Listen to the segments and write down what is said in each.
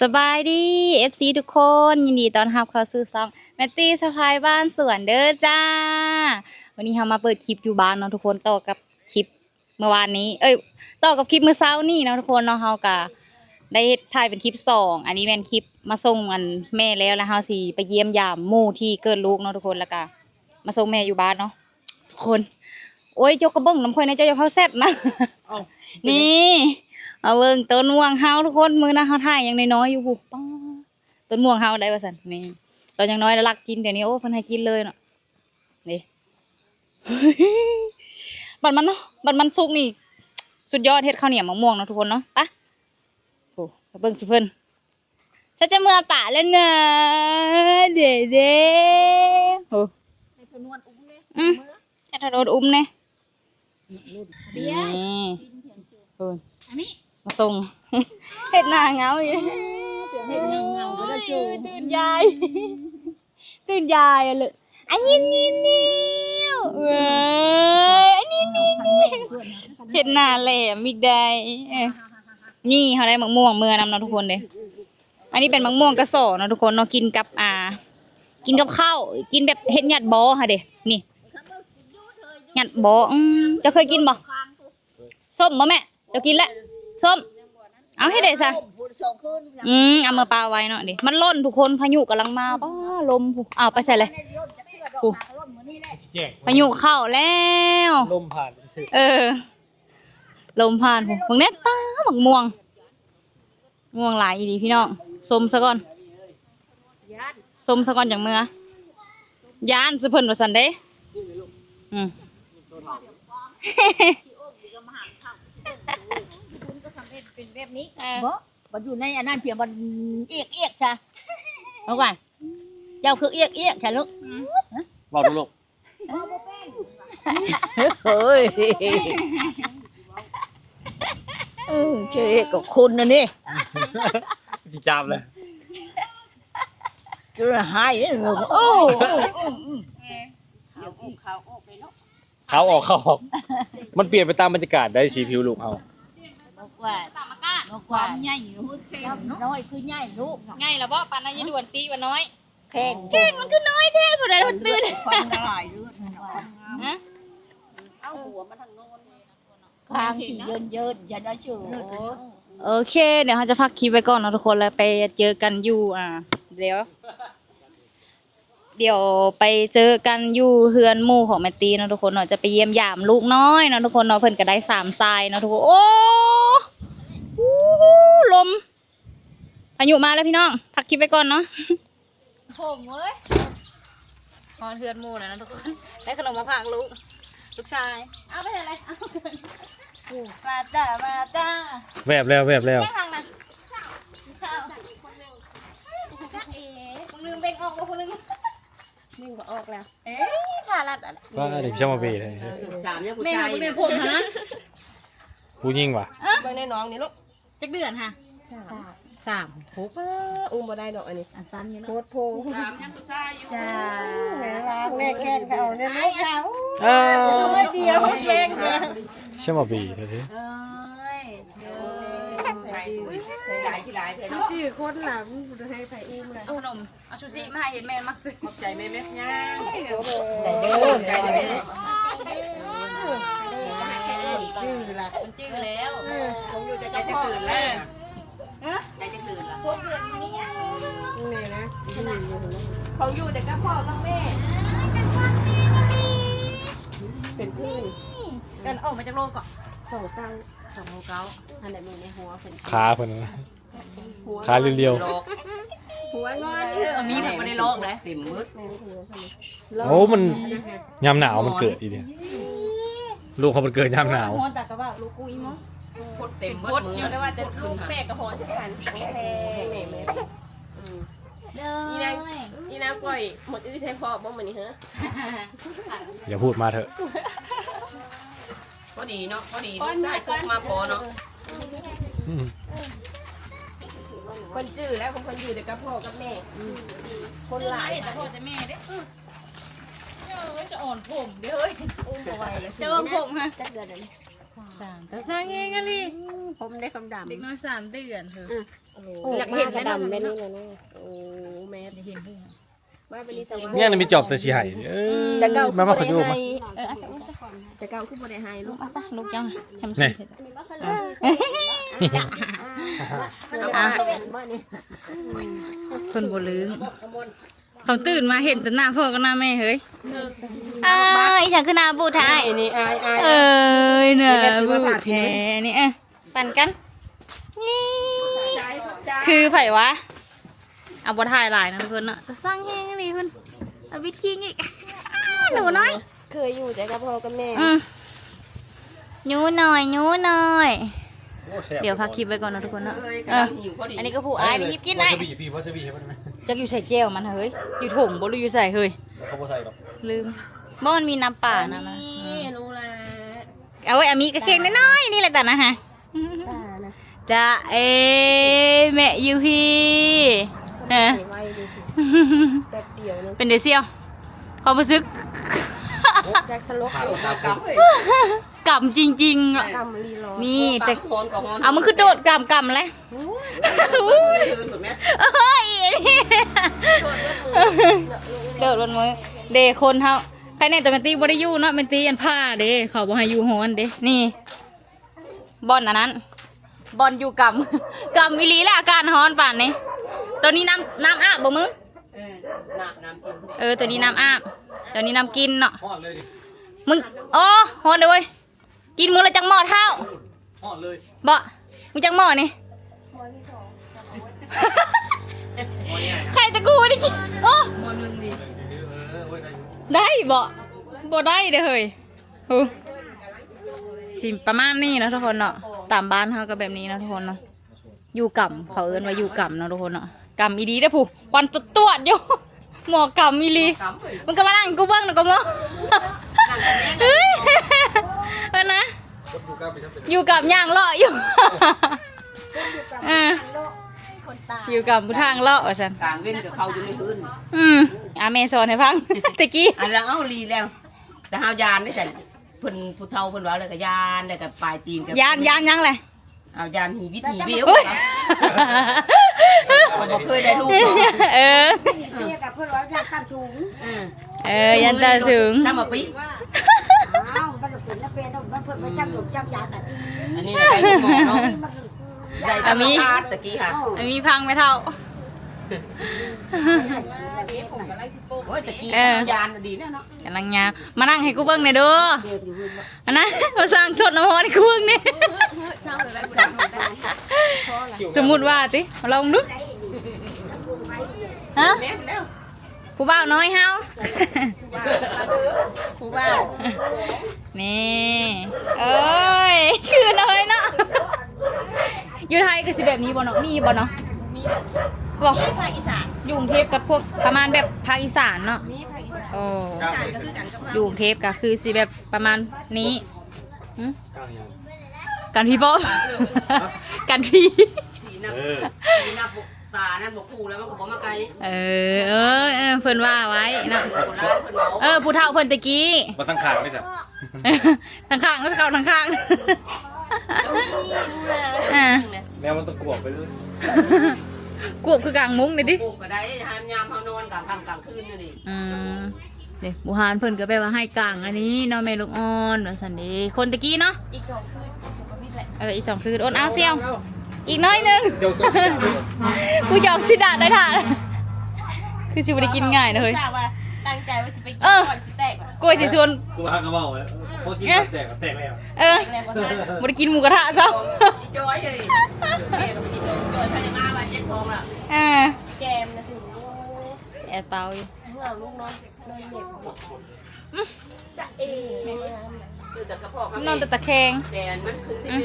สบายดี FC ทุกคนยินดีต้อนรับเข้าสู่ซ่องแมตตี้สะพายบ้านสวนเด้อจ้า วันนี้เรามาเปิดคลิปอยู่บ้านเนาะทุกคนต่อกับคลิปเมื่อวานนี้ เอ้ยต่อกับคลิปเมื่อเช้านี่เนาะทุกคนเนาะเฮากะได้ถ่ายเป็นคลิปสองอันนี้เป็นคลิปมาส่งอันแม่แล้วแล้วเฮาสิไปเยี่ยมยามหมู่ที่เกิดลูกเนาะทุกคนแล้วก็มาส่งแม่อยู่บ้านเนาะทุกคน โอ้ยเจ้ากระเบื้องน้ำค่อยในะเจ้าอย่าเผาแซ่บนะนี่ เอาเบิ่งต้นม่วงเฮาทุกคนมือนะเฮาถ่ายยังน้อยๆอยู่ปุ๊ป้าต้นม่วงเฮาได้ว่าซั่นนี่ตอนยังน้อยแล้วรักกินเดี๋ยวนี้โอ้เพิ่นให้กินเลยเนาะนี่บัดมันเนาะบัดมันสุกนี่ สุดยอดเฮ็ดข้าวเหนียวมะม่วงเนาะทุกคนเนาะไปโอ้ไปเบิ่งสิเพิ่นถ้าจะเมื่อป่าแล้วนะเด้เด้โอ้ให้พนวนอุ้มเลยอืมให้ถนนอุ้มแน่เบี้ยนี่เพิ่นอันนี้ มาส่งเห็ดหน้าเหงาอยู่เสียงเห็ดเงาเงาก็ได้จูตื่นยายตื่นยายอะเลยอันนี้นี่นี่เว้ยอันนี้นี่นี่เห็ดหน้าแหลมอีกได้เอ้ยนี่เขาได้มะม่วงเมื่อนำเนาะทุกคนเลยอันนี้เป็นมะม่วงกระสอเนาะทุกคนเนาะกินกับอ่า กินกับข้าวกินแบบเห็ดหยัดบอค่ะเด้นี่หยัดบออืมเจะเคยกินบ่ส้มบ่แม่เจะกินแล้ว ส้ม เอาให้ได้ซะสองคืนอืมเอามาปลาไว้เนาะดิมันล่นทุกคนพายุกำลังมาป้าลมผู้อ้าวไปใส่เลยปุ๊บร่มมือนี่แหละแจ้งพายุเข้าแล้ว ลมผ่านซื่อเออ ลมผ่านผู้มึงเน็ตตาบักม่วง ม่วงหลายอีดีพี่น้องสมซะก่อนญาติสมซะก่อนอย่างเมื่อยานสุเพิ่นว่าสันเด้อืมคุณก็ทำให้ เป็นแบบนี้บ่บ่อยู่ในอันนั้นเพียงมันเอียกเอียกจ้ะเอาก่อนเจ้าคือเอียกเอียกจ้ะลูกๆบอกดูลูกเฮ้ยเออเจ๊กับคุณนะนี่จิจามเลยจะหายเลยลูกโอ้เขาออกเขาออก มันเปลี่ยนไปตามบรรยากาศได้สีผิวลูกเขาบอกว่าตามอา กาศบอกควาว่ามใหญ่อยู่เข่งน้อยคือใหญ่ลูกไงล่ะบ่ปานนั้นยายด่วนตีว่าน้อยแข่งเก่งมันคือน้อยแท้ผู้ใดมันตื่นความละลายเลือดฮะเอาหัวมาทางโน้นคางสีเยินเยินอย่าได้เชื่อโอเค เดี๋ยวเราจะพักคลิปไว้ก่อนนะทุกคนแล้วไปเจอกันอยู่อ่าเดี๋ยว เดี๋ยวไปเจอกันอยู่เฮือนหมู่ของแมตตีนะทุกคนเนาะจะไปเยี่ยมยามลูกน้อยนะทุกคนเนาะเพิ่นก็ได้สามทรายนะทุกคนโอ้อู้หู ลมพายุมาแล้วพี่น้องพักคลิปไว้ก่อนเนาะผมเว้ยนอนเฮือนหมู่แล้วนะทุกคน ได้ขนมมาฝากลูก ลูกชาย เอาไปอะไรเอาเกินมาจ้ามาจ้าแวบแล้วแวบแล้วแค่ทางนั้นข้าวจ้าเอ๋คนนึงเบ่งออกแล้วคนนึงนึ่งก็ออกแล้ว เอ๊ะถ่ารัดอะไรว่าเด็กช่างมาเบยเลยสามเนี่ยผู้แม่ชาหายคนนึงผมนะผู้ยิ่งว่ะเบิ่งในน้องนี่ลูก จักเดือนค่ะสามหกอุ้มบ่ได้ดอกอันนี้อันสั้นนี่โคเนาะตรโพงสามยังผู้ชายอยู่จ้าแม่รักแม่แค่เขาเนี่ยลูกเขาเออไม่เดียวแม่เดียวช่างมาเบยเถอะทีเอ้ยเด้อหลายที่หลายเถอะเนาะจื้อคนหลังให้ไผอุ้มเลยเอาขนมเอาชูชิมาให้เห็นแม่มักซื้อใจแม่แม่ย่างได้เด้อใจเด้อ จื้อล่ะมันจื้อแล้วผมอยู่แต่จะจะพ่อตื่นแล้แล้ววใจจะตื่นแล้วพวกเดือนนี้นี่นะจื้ออยู่เขาอยู่แต่กับพ่อกับแม่เป็นพื้นกันออกมาจากโลกก่อนสองตังสองโลเก้าอันไหนมีในหัวเป็นขาเพิ่นนะขาเรียวหัวนอนเออมีแบบไม่ได้โลกเลยติ่มมืดๆโอ้มันยามหนาวมันเกิดอีเดีย ลูกเขามันเกิดยามหนาวหัวแต่กระบะลูกกูอีมั้งเต็มมืดมือแต่ว่าจะลูกแม่กับหอนสักขันของแท้แม่แม่เด้ออีน้าปล่อยหมดอื้อแทนพ่อบ้างมันนี่ฮะอย่าพูดมาเถอะพอดีเนาะพอดีลูกชายตกมาพอเนาะอืมคนจื้อแล้วคนอยู่แต่กับพ่อกับแม่ คนหลายแต่พ่อแต่แม่เด้อ เออจะอ่อนผมเด้อเฮ้ยอุ้มเอาไว้แล้วจะอ่อนผมฮะจักเดือนนั้นฮสามแต่สร้างเองอะลิผมได้คำดำเด็กน้อยสามเดือนเถอะอยากเห็นกระนะดำแม่นี่นะโอ้แม่ได้เห็นเพื่อนว่าเป็นนิสัยเนี่ยมันมีจอบแต่สีไห้เออแต่เก่ามามาขอดูมาเออเอาแต่เก่าคือบ่ได้ให้ลูลูกกเอาซะลูกยังทำนี่สิอะคนบ่ลืม เขาตื่นมาเห็นแต่หน้าพ่อกับหน้าแม่เฮ้ยอ้าวอีฉันคือหน้าบูท้ายไอ้นี่อายอายเอ้ยน่ะนี่แม่ซื้อบูมาฝากทีแท้นึงนี่เอะปั่นกันนี่คือไผวะเอาบทถ่ายหลายนะทุกคนเนาะแต่สร้างแห้งนี่คุณเอาวิดคิงอีกหนูน้อย เคยอยู่แต่กับพ่อกับแม่อืมหนูหน่อยหนูหน่อยเดี๋ยวพักคลิปไว้ก่อนนะทุกคนเนาะเอ้ยเออกำลังหิวพอดีอันนี้ก็ผู้อายนี่หยิบกินได้วาซาบิพี่วาซาบิให้มันไหม จักอยู่ใส่แก้วมันเฮ้ยอยู่ถุงบ่รู้อยู่ใส่เฮ้ยเขาบ่ใส่หรอกลืมบ่มันมีน้ำป่านะนะนี่รู้ละเอาไว้อามีกระเค้งน้อยๆนี่แหละแต่นะฮะตานะจ้าเอแม่อยู่พี่เออไว้ดูสิแป๊บเดียวนึงเป็นเดยวเซียวความรู้สึก แจ็คสลบหาสามคกำนเฮ้ย กำจริงๆอะกำลีรอนี่แต่กำโคนกับฮอนเอามันคือโดดกำกำเลยอุ้ยเดินถูกไหมเอ้ยโดดบนมือเดคนเฮาภายในจะเป็นตีบริยูเนาะเป็นตีอันผ้าเด้เขาบอกให้อยู่ฮอนเด้นี่บอลอันนั้น บอลอยู่กำกำวิลีและอาการฮอนป่านนี้ตัวนี้น้ำน้ำอาบบ่มึงเออน้ำน้ำกินเออตัวนี้น้ำอาบตัวนี้น้ำกินเนาะห่อนเลยดิมึงอ๋อฮอนเลยเว้ย กินมือละจังหม้อเท่าห่อนเลยบ่มึงจังหม้อนี่ใครจะกูไม่ได้กินโอ้มอนึงนี่เออเว้ยได้อยู่ได้บ่บ่ได้เด้อเฮ้ยโอ้สิประมาณนี้นะทุกคนเนาะตามบ้านเขาก็แบบนี้นะทุกคนเนาะอยู่กับเขาเอิ้นว่าอยู่กับเนาะทุกคนเนาะกำอีดีได้อผู้วันตตวดอยู่หมอกำอีหลีกำเฮ้ยมันก็มานั่งกูเบิ้งนะก็มอเฮ้ยเออนะ คนดูกล้าไปชั้นเป็นอยู่กับย่างเลาะอยู่เอออยู่กับผู้ทางเลาะว่าฉันกลางเว้นกับเขาอยู่ในพื้นอืมอาเมซอนให้ฟัง ตะกี้ อันแล้วเอาลีแล้ว แต่เฮายานนี่แต่เพิ่นผู้เฒ่าเพิ่นว่าเลยก็ยานแล้วก็ปลายตีนกับยานยานยังเลยเอายานหีวิถีเบี้ยวเฮ้ยเขาบ่เคยได้ลูกเออเนี่ยกับเพื่อนว่าอยากตั้งถุงเออยันตาสูง ซ้ำมาปิอ้าวมัน เป็นนักเรียนมันเพิ่นไปจักหลุมจักยาแต่ตีอันนี้ได้ลูกหมอเนาะมันได้ธรรมชาติตะกี้ค่ะอันมีพังไม่เท่า โอ้ยตะกี้เออเอายานดีแล้วเนาะกำลังยามานั่งให้กูเบิ้งหน่อยเด้ออันนะมาสร้างสดน้ำมันให้กูเบิ้งนี่สมมุติว่าติมาลองดูฮะแม่นแล้วผู้บ่าวน้อยเฮาผู้บ่าว นี่เอ้ยคือน้อยเนาะอยู่ไทยก็สิแบบนี้บ่เนาะมีบ่เนาะมีบอกนี่ภาคอีสานอยู่กรุงเทพกับพวกประมาณแบบภาคอีสานเนาะนี่ภาคอีสานโอ้กล้าไปชั้นอยู่กรุงเทพก็คือสิแบบประมาณนี้หึกล้าอย่างกันพี่ป๊อบกันพี่ สีนับเออสีนับบุก ตานั่นบุกคู่แล้วมันก็บ่มาไกลเออ เออเออเพิ่นว่าไว้เนาะโบราณเพิ่นเว้าเออผู้เฒ่าเพิ่นตะกี้ มาตั้งขางไม่ใช่ทางข้างก็เข้าทางข้างอ่าแมวมันตะกวบไปเลยกวบคือกลางมุ้งเลยดิปลูกก็ได้หามยามเฮานอนกลางค่ำกลางคืนนี่ดิอืมเดี๋ยวบูฮานเพิ่นก็ไปว่าให้กลางอันนี้เนาะแม่ลูกอ่อนว่าสันเดีคนตะกี้เนาะ อีกสองคืนเอออีกสองคืนโอนเอาเซียวอี กน้อยหนึงเดี๋ยวตัวสีดำด้วยกูยอมสิดาได้ท่าคือสิบ่ได้กินง่ายนะเฮ้ยตั้งใจว่าสิไปกินเออ ก่อนสิแตกอะกล้วยสิชวน กูพากระบอกไว้พอกินแตกแตกแล้วเออบ่ได้กินหมูกระทะซะอีจอยเลยแม่ก็ไปกินนมจอยภายในมาว่าเจ็บท้องละเออแกมนะสิโอ้แอบเป่าอยู่ เมื่อลูกนอนนอนเหน็บจะเอ๋คือ แต่กระเพาะข้างนอนแต่ตะแคงแดนมันขึ้นที่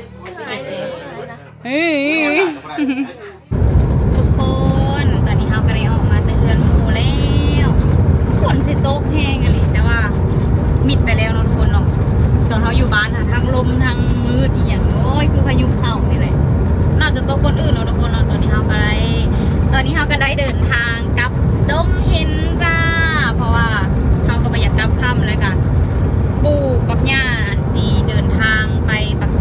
เฮ้ยทุกคนตอนนี้เฮาก็ได้ออกมาแต่เฮือนหมูแล้วฝนสิตกแห้งอะไรแต่ว่ามิดไปแล้วเนาะทุกคนเนาะตอนเฮาอยู่บ้านค่ะทั้งลมทั้งมืดอีหยังโอ้ยคือพายุเข้านี่แหละน่าจะตกคนอื่นเนาะทุกคนเนาะตอนนี้เฮาก็ได้ตอนนี้เฮาก็ได้เดินทางกลับดงเห็นจ้า เพราะว่าเฮาก็บ่อยากกลับค่ำแล้วกัน ปู่กับย่าอันสีเดินทางไปปัก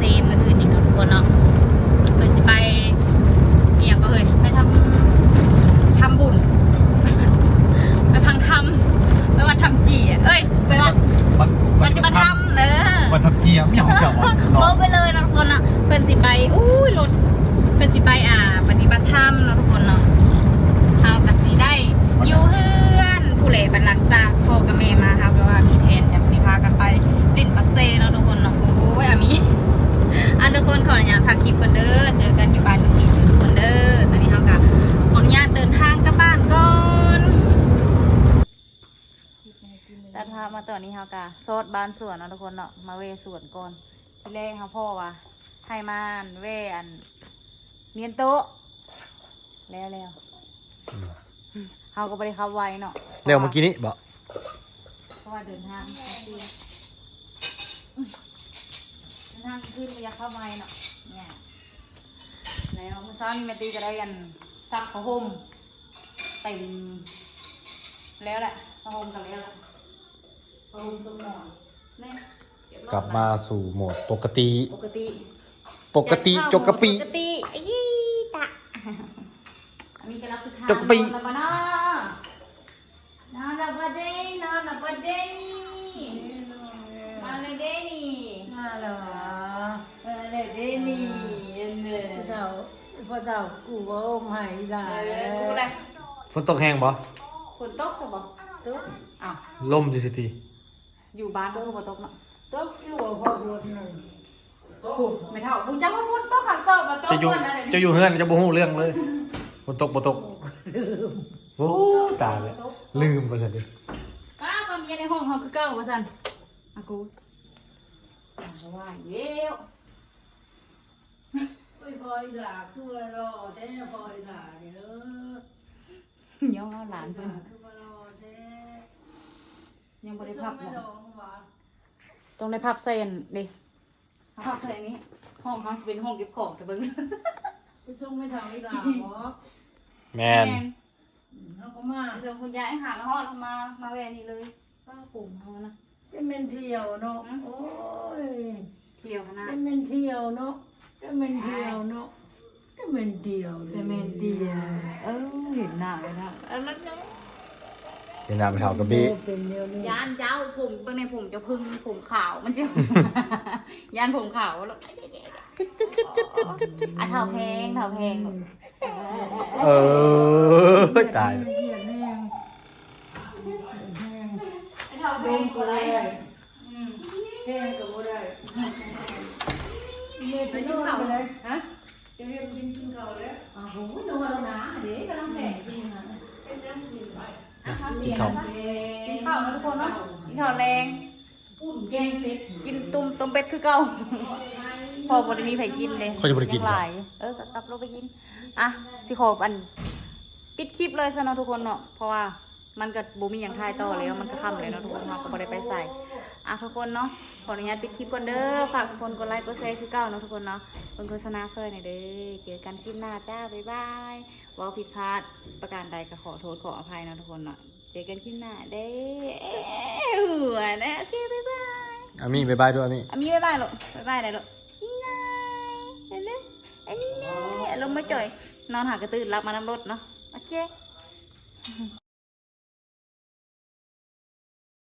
มีของเจ้าวะ โบไปเลยนะทุกคนเนาะเพิ่นสิไปอุ้ยรถเพิ่นสิไปอ่า ปฏิบัติธรรมเนาะทุกคนเนาะเฮาก็สิได้อยู่เฮือนผู้เหล่บัดหลังจากพ่อกับแม่มาครับก็ว่ามีแผนอยากสิพากันไปเล่นปักเซเนาะทุกคนเนาะโอ้ยอามี อันทุกคนขออนุญาตพักคลิปก่อน เด้อ เจอกันอยู่บ้านลุงอีกทุกคนเด้อ ตอนนี้เฮาก็ขออนุญาตเดินทางกลับบ้านก่อนตัดภาพมาตอนนี้เฮากะโซดบ้านสวนเนาะทุกคนเนาะ มาเวสวนก่อน ที่แรกเฮาพ่อว่าให้มานเวอันเมียนโต๊ะแล้วแล้วเฮาก็บ่ได้เข้าไวเนาะเร็วเมื่อกี้นี้บอกเพราะว่าเดินทางเดินทางขึ้นระยะเข้าไวเนาะเนี่ย แล้วเมื่อเช้านี้แม่ตีก็ได้กันซักผ้าห่มเต็มแล้วแหละผ้าห่มกันแล้วแหละผ้าห่มตัวหมอนแม่เรียบร้อยกลับมาสู่โหมดปกติ ปกติปกติจกกะปิ ปกติไอ้ยี่ตะอันนี้ก็รับสุดท้ายจกกะปิ นอนแล้วมาเนาะนอนแล้วบ่ได้นอนแล้วบ่ได้มาเลยเด้นี่ มาแล้วมาเลยเด้นี่เอ็นเด้อ เจ้าพ่อเจ้ากูว่าหายได้เออกูแหละฝนตกแห้งบ่ฝนตกสบตุ๊กอ้าวลมจิสิทีอยู่บ้านก็คือบ่ตกเนาะตุ๊กอยู่พ่อรถหนึ่งกูไม่เท่ากูจังว่าฝนตกขังตกบ่ตกจะอยู่ก่อนนะเดี๋ยวนี้จะอยู่เฮือนจะบ่ฮู้เรื่องเลยฝนตกบ่ตกโอ้ตายแล้วลืมไปซะดิป้าความเย็นในห้องเขาคือเก่าว่าซั่นอะกูอะก็ว่าเย้ วไอ้พอยหลาคือว่ารอแท้พอยหลาเนี่ยเออย่องเอาหลานเพิ่นคือว่ารอแท้ยังบ่ได้พับไม่เนาะร้องวะต้องได้พับเส้นดิพับเส้นนี้ ห้องเขาจะเป็นห้องเก็บของแต่เบิ่งไปช่วงไม่ทำไม่หลาหมอแมนเขาก็มาเดี๋ยวคุณยายหามาฮอดมามาแวนี่เลยป้าปุ่มเขานะจะเป็นเที่ยวเนาะ โอ้ย เที่ยวขนาดจะเป็นเที่ยวเนาะ จะเป็นเที่ยวเนาะจะเป็นเที่ยวจะเป็นเที่ยวเออเห็นหน้าเลยนะเออแล้วเนอะเห็นหน้าไปเท่ากับบี้เป็นเดียวนี่ยานเจ้าผมเบิ่งในผมจะพึ่งผมขาวมันจะยานผมขาวแล้วอะเท่าแพงเท่าแพงเออตายเที่ยวแน่งเท่าแพงกว่าไรแห้งกับบ่ได้ เมื่อไปกินข้าวเลยฮะจะเรียนกินกินข้าวแล้วอ๋อโหนัวแล้วนะเดี๋ยวกำลังแหลกจริงนะกินข้าวกินข้าวนะทุกคนเนาะกินข้าวแรงกินกินตุ้มต้มเป็ดคือเก่าพอบ่ได้มีไผ่กินเลยเขาจะบ่ได้กินยังหลายเออกลับลงไปกินอะสิขออัน ปิดคลิปเลยซะเนาะทุกคนเนาะเพราะว่ามันก็บ่มีหยังทายต่อแล้วมันก็ค่ำแล้วเนาะทุกคนเราก็บ่ได้ไปใส่ อะทุกคนเนาะขออนุญาตปิดคลิปก่อนเด้อฝากทุกคนกดไลค์กดแชร์คือเก่าเนาะทุกคนเนาะเบิ่งโฆษณาซอยหน่อยเด้อเจอกันคลิปหน้าจ้าบ๊ายบายว้าผิดพลาดประการใดก็ขอโทษขออภัยนะทุกคนเนาะเจอกันคลิปหน้าเด้อหัวนะโอเคบ๊ายบายอามี่บ๊ายบายด้วยอามี่อามี่บ๊ายบายลูกบ๊ายบายได้ลูกนี่ไงเห็นไหมอันนี้ไงลงมาจ่อยนอนหากระตือรับมาน้ำรถเนาะโอเค